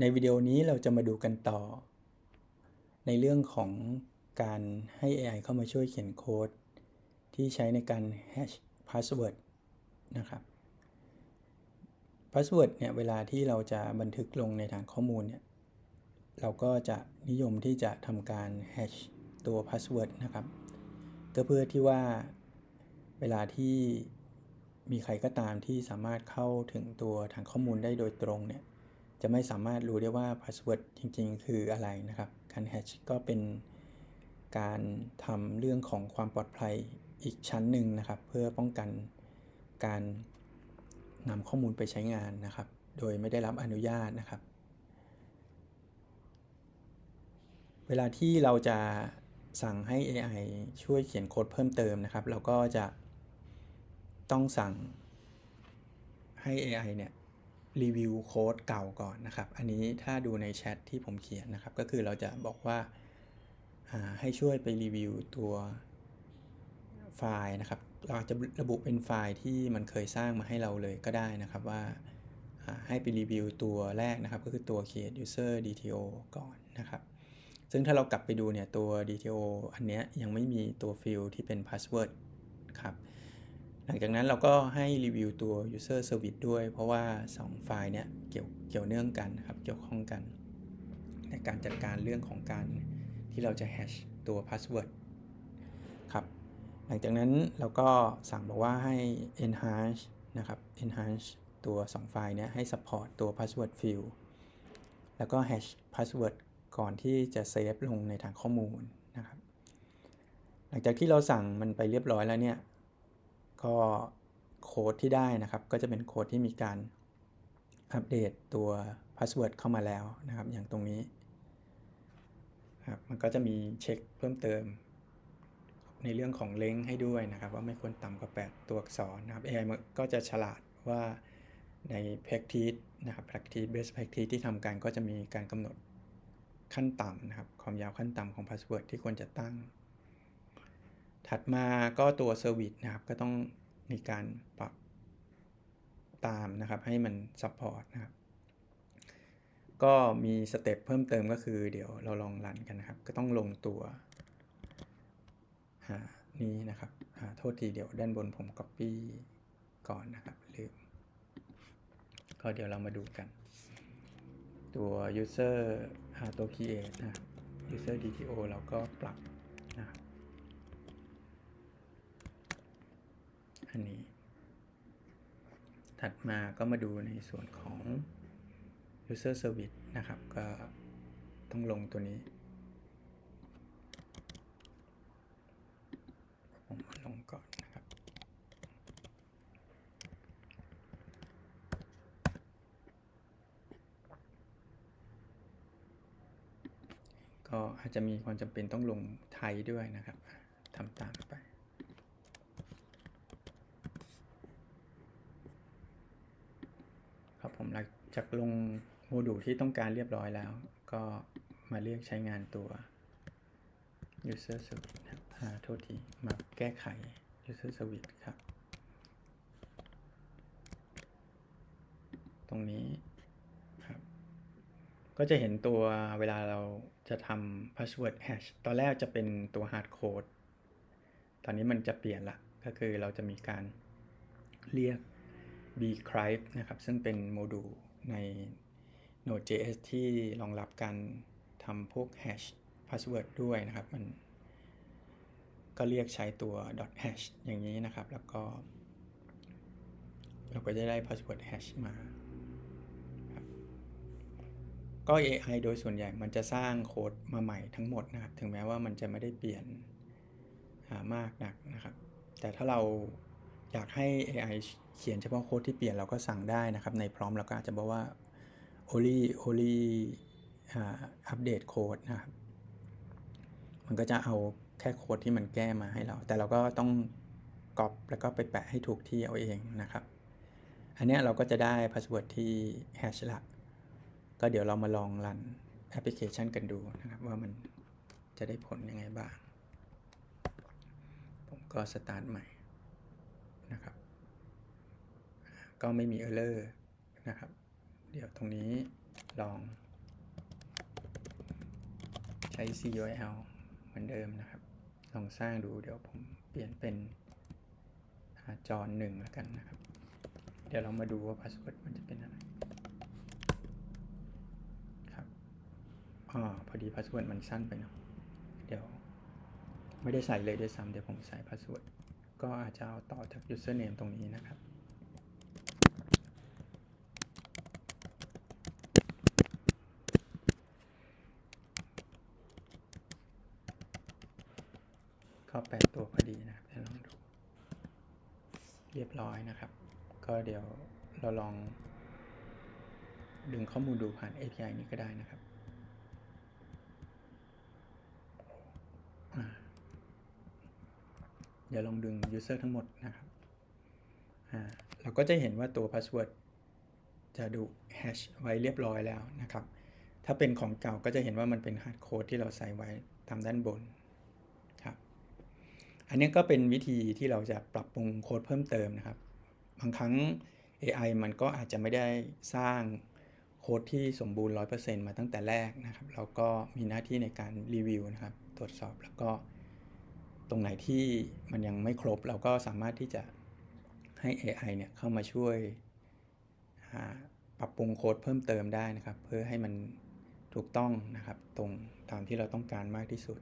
ในวิดีโอนี้เราจะมาดูกันต่อ ในเรื่องของการให้ AI เข้ามาช่วยเขียนโค้ด ที่ใช้ในการ hash password นะครับ password เนี่ยเวลาที่เราจะบันทึกลงในฐานข้อมูลเนี่ยเราก็จะนิยมที่จะทำการ hash ตัว password นะครับ ก็เพื่อที่ว่าเวลาที่มีใครก็ตามที่สามารถเข้าถึงตัวฐานข้อมูลได้โดยตรงเนี่ย จะไม่สามารถรู้ได้ว่า password จริง ๆ คืออะไรนะครับการ hash ก็เป็นการทำเรื่องของความปลอดภัยอีกชั้นหนึ่งนะครับ เพื่อป้องกันการนำข้อมูลไปใช้งานนะครับ โดยไม่ได้รับอนุญาตนะครับ เวลาที่เราจะสั่งให้ AI ช่วยเขียนโค้ดเพิ่มเติมนะครับ เราก็จะต้องสั่งให้ AI เนี่ย รีวิวโค้ดเก่าก่อนนะครับ อันนี้ถ้าดูในแชทที่ผมเขียนนะครับ ก็คือเราจะบอกว่าให้ช่วยไปรีวิวตัวไฟล์นะครับ เราจะระบุเป็นไฟล์ที่มันเคยสร้างมาให้เราเลยก็ได้นะครับว่าให้ไปรีวิวตัวแรกนะครับ ก็คือตัว create user dto ก่อนนะครับ ซึ่งถ้าเรากลับไปดูเนี่ยตัว dto อันเนี้ยยังไม่มีตัวฟิลที่เป็น password ครับ หลังจากนั้นเราก็ให้รีวิวตัว user service ด้วย เพราะว่า 2 ไฟล์เนี่ยเกี่ยวเกี่ยวเนื่องกันครับเกี่ยวข้องกัน ในการจัดการเรื่องของการที่เราจะ hash ตัว password ครับหลังจากนั้นเราก็สั่งบอกว่าให้ enhance นะครับ enhance ตัว 2 ไฟล์เนี้ยให้ support ตัว password field แล้วก็ hash password ก่อนที่จะเซฟลงในฐานข้อมูลนะครับ หลังจากที่เราสั่งมันไปเรียบร้อยแล้วเนี่ย ก็โค้ดที่ได้นะครับ ก็จะเป็นโค้ดที่มีการอัปเดตตัว password เข้ามาแล้วนะครับ อย่างตรงนี้ครับมันก็จะมีเช็คเพิ่มเติม ในเรื่องของเลงให้ด้วยนะครับ ว่าไม่ควรต่ำกว่า 8 ตัวอักษรนะครับ AI ก็จะฉลาดว่าใน practice นะครับ practice best practice ที่ทำกันก็จะมีการกำหนดขั้นต่ำนะครับ ความยาวขั้นต่ำของ password ที่ควรจะตั้ง ถัดมาก็ตัว service นะครับ ก็ต้องมีการปรับตามนะครับ ให้มัน support นะครับ ก็มีสเต็ปเพิ่มเติมก็คือเดี๋ยวเราลองรันกันนะครับ ก็ต้องลงตัวนี้นะครับโทษทีเดี๋ยวด้านบนผม copy ก่อนนะครับลืมก็เดี๋ยวเรามาดูกัน ตัว user ตัว create นะ user dto เราก็ปรับนะครับ นนี้ ถัดมาก็มาดูในส่วนของ user service นะครับ ก็ต้องลงตัวนี้ผมลงก่อนนะครับ ก็อาจจะมีความจำเป็นต้องลงไทยด้วยนะครับทำตามไป ครับผมหลัง จากลงโมดูลที่ต้องการเรียบร้อยแล้ว ก็มาเรียกใช้งานตัว user service ครับโทษที มาแก้ไข user service ครับ ตรงนี้ครับ ก็จะเห็นตัวเวลาเราจะทำ password hash ตอนแรกจะเป็นตัว hard code ตอนนี้มันจะเปลี่ยนละ ก็คือเราจะมีการเรียก bcrypt นะครับ ซึ่งเป็นโมดูล ใน Node.js ที่รองรับการทำพวก hash password ด้วยนะครับ มันก็เรียกใช้ตัว .hash อย่างนี้นะครับ แล้วก็ เราก็จะได้ password hash มา ก็ AI โดยส่วนใหญ่มันจะสร้างโค้ดมาใหม่ทั้งหมดนะครับ ถึงแม้ว่ามันจะไม่ได้เปลี่ยนมากนักนะครับ แต่ถ้าเรา อยากให้ AI เขียนเฉพาะโค้ดที่เปลี่ยนเราก็สั่งได้นะครับ ในพร้อมเราก็อาจจะบอกว่า only only update code นะครับ มันก็จะเอาแค่โค้ดที่มันแก้มาให้เรา แต่เราก็ต้องก๊อปแล้วก็ไปแปะให้ถูกที่เอาเองนะครับ อันนี้เราก็จะได้ password ที่ hash ละ ก็เดี๋ยวเรามาลองรันแอปพลิเคชันกันดูนะครับ ว่ามันจะได้ผลยังไงบ้าง ผมก็สตาร์ทใหม่ นะครับ ก็ไม่มี error นะครับ เดี๋ยวตรงนี้ลอง ใช้ CUL เหมือนเดิมนะครับ ลองสร้างดูเดี๋ยวผมเปลี่ยนเป็นจอหนึ่งแล้วกันนะครับ เดี๋ยวเรามาดูว่าพาสเวิร์ดมันจะเป็นอะไรครับอ๋อพอดีพาสเวิร์ดมันสั้นไปเนาะเดี๋ยวไม่ได้ใส่เลยด้วยซ้ำเดี๋ยวผมใส่พาสเวิร์ด ก็อาจจะเอาต่อจาก username ตรงนี้นะครับ ก็แปดตัวพอดีนะครับเดี๋ยวลองดู เรียบร้อยนะครับ ก็เดี๋ยวเราลองดึงข้อมูลดูผ่าน API นี้ก็ได้นะครับอ่า เดี๋ยวลองดึง user ทั้งหมดนะครับเราก็จะเห็นว่าตัว password จะดู hash ไว้เรียบร้อยแล้วนะครับ ถ้าเป็นของเก่าก็จะเห็นว่ามันเป็น hard code ที่เราใส่ไว้ตามด้านบนครับ อันนี้ก็เป็นวิธีที่เราจะปรับปรุงโค้ดเพิ่มเติมนะครับ บางครั้ง AI มันก็อาจจะไม่ได้สร้างโค้ดที่สมบูรณ์ 100%มาตั้งแต่แรกนะครับ เราก็มีหน้าที่ในการรีวิวนะครับ ตรวจสอบแล้วก็ ตรงไหนที่มันยังไม่ครบเราก็สามารถที่จะให้ AI เนี่ยเข้ามาช่วยปรับปรุงโค้ดเพิ่มเติมได้นะครับ เพื่อให้มันถูกต้องนะครับ ตรงตามที่เราต้องการมากที่สุด